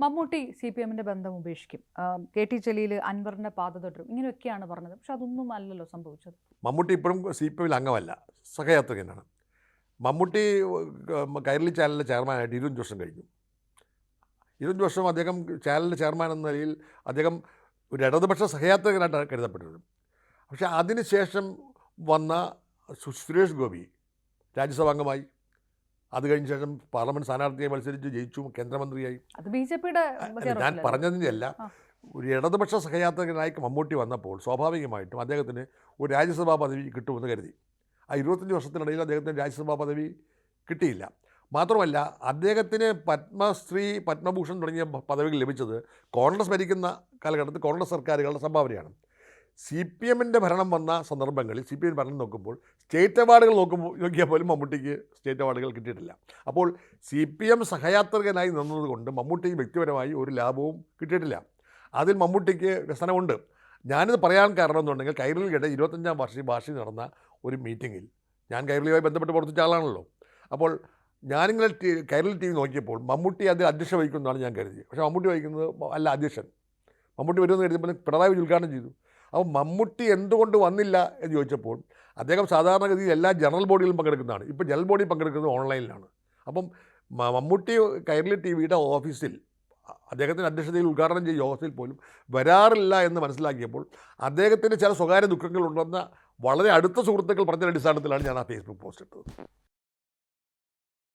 Mammootty C P എമ്മിന്റെ ബന്ധം ഉപേക്ഷിക്കും. കെ ടി ജലീൽ അൻവറിന്റെ പാത തുടരും. ഇങ്ങനെയൊക്കെയാണ് പറഞ്ഞത്. പക്ഷെ അതൊന്നും അല്ലല്ലോ സംഭവിച്ചത്. മമ്മൂട്ടി ഇപ്പോഴും സി പി എമ്മിൽ അംഗമല്ല. സഹയാത്രികനാണ്. മമ്മൂട്ടി കൈരളി ചാനലിന്റെ ചെയർമാനായിട്ട് ഇരുപത്തഞ്ച് വർഷം കഴിഞ്ഞു. ഇരുപത്തഞ്ച് വർഷം അദ്ദേഹം ചാനലിന്റെ ചെയർമാൻ എന്ന നിലയിൽ അദ്ദേഹം ഒരു ഇടതുപക്ഷ സഹയാത്രികനായിട്ടാണ് കരുതപ്പെട്ടത് പക്ഷേ അതിനുശേഷം വന്ന സുരേഷ് ഗോപി രാജ്യസഭാ അംഗമായി അത് കഴിഞ്ഞ ശേഷം പാർലമെന്റ് സ്ഥാനാർത്ഥിയെ മത്സരിച്ച് ജയിച്ചു കേന്ദ്രമന്ത്രിയായി. അത് ബി ജെ പിയുടെ ഞാൻ പറഞ്ഞതിന്റെ അല്ല ആ. ഒരു ഇടതുപക്ഷ സഹയാത്രികനായി മമ്മൂട്ടി വന്നപ്പോൾ സ്വാഭാവികമായിട്ടും അദ്ദേഹത്തിന് ഒരു രാജ്യസഭാ പദവി കിട്ടുമെന്ന് കരുതി. ആ ഇരുപത്തഞ്ച് വർഷത്തിനിടയിൽ അദ്ദേഹത്തിന് രാജ്യസഭാ പദവി കിട്ടിയില്ല. മാത്രമല്ല അദ്ദേഹത്തിന് പത്മശ്രീ പത്മഭൂഷൺ തുടങ്ങിയ പദവികൾ ലഭിച്ചത് കോൺഗ്രസ് ഭരിക്കുന്ന കാലഘട്ടത്തിൽ കോൺഗ്രസ് സർക്കാരുകളുടെ സംഭാവനയാണ്. സി പി എമ്മിന്റെ ഭരണം വന്ന സന്ദർഭങ്ങളിൽ സി പി എം ഭരണം നോക്കുമ്പോൾ സ്റ്റേറ്റ് അവാർഡുകൾ നോക്കുമ്പോൾ നോക്കിയാൽ പോലും മമ്മൂട്ടിക്ക് സ്റ്റേറ്റ് അവാർഡുകൾ കിട്ടിയിട്ടില്ല. അപ്പോൾ സി പി എം സഹയാത്രികനായി നിന്നതുകൊണ്ട് മമ്മൂട്ടിക്ക് വ്യക്തിപരമായി ഒരു ലാഭവും കിട്ടിയിട്ടില്ല. അതിൽ മമ്മൂട്ടിക്ക് വ്യസനമുണ്ട്. ഞാനിത് പറയാൻ കാരണം എന്നുണ്ടെങ്കിൽ കൈരളിയുടെ ഇരുപത്തഞ്ചാം വാർഷിക വാർഷികം നടന്ന ഒരു മീറ്റിങ്ങിൽ ഞാൻ കൈരളിയുമായി ബന്ധപ്പെട്ട് പ്രവർത്തിച്ച ആളാണല്ലോ. അപ്പോൾ ഞാനിങ്ങനെ ടി കൈരളി ടി വി നോക്കിയപ്പോൾ മമ്മൂട്ടി അതിൽ അധ്യക്ഷ വഹിക്കുന്നതാണ് ഞാൻ കരുതിയത്. പക്ഷേ മമ്മൂട്ടി വഹിക്കുന്നത് അല്ല അധ്യക്ഷൻ. മമ്മൂട്ടി വരുമെന്ന് കരുതിയപ്പോൾ പിണറായി വിജയൻ ഉദ്ഘാടനം ചെയ്തു. അപ്പോൾ മമ്മൂട്ടി എന്തുകൊണ്ട് വന്നില്ല എന്ന് ചോദിച്ചപ്പോൾ അദ്ദേഹം സാധാരണഗതിയിൽ എല്ലാ ജനറൽ ബോഡിയിലും പങ്കെടുക്കുന്നതാണ്. ഇപ്പോൾ ജനറൽ ബോഡി പങ്കെടുക്കുന്നത് ഓൺലൈനിലാണ്. അപ്പം മമ്മൂട്ടി കൈരളി ടി വിയുടെ ഓഫീസിൽ അദ്ദേഹത്തിന്റെ അധ്യക്ഷതയിൽ ഉദ്ഘാടനം ചെയ്ത യോഗത്തിൽ പോലും വരാറില്ല എന്ന് മനസ്സിലാക്കിയപ്പോൾ അദ്ദേഹത്തിന്റെ ചില സ്വകാര്യ ദുഃഖങ്ങളുണ്ടെന്ന വളരെ അടുത്ത സുഹൃത്തുക്കൾ പറഞ്ഞ അടിസ്ഥാനത്തിലാണ് ഞാൻ ആ ഫേസ്ബുക്ക് പോസ്റ്റ് ഇട്ടത്.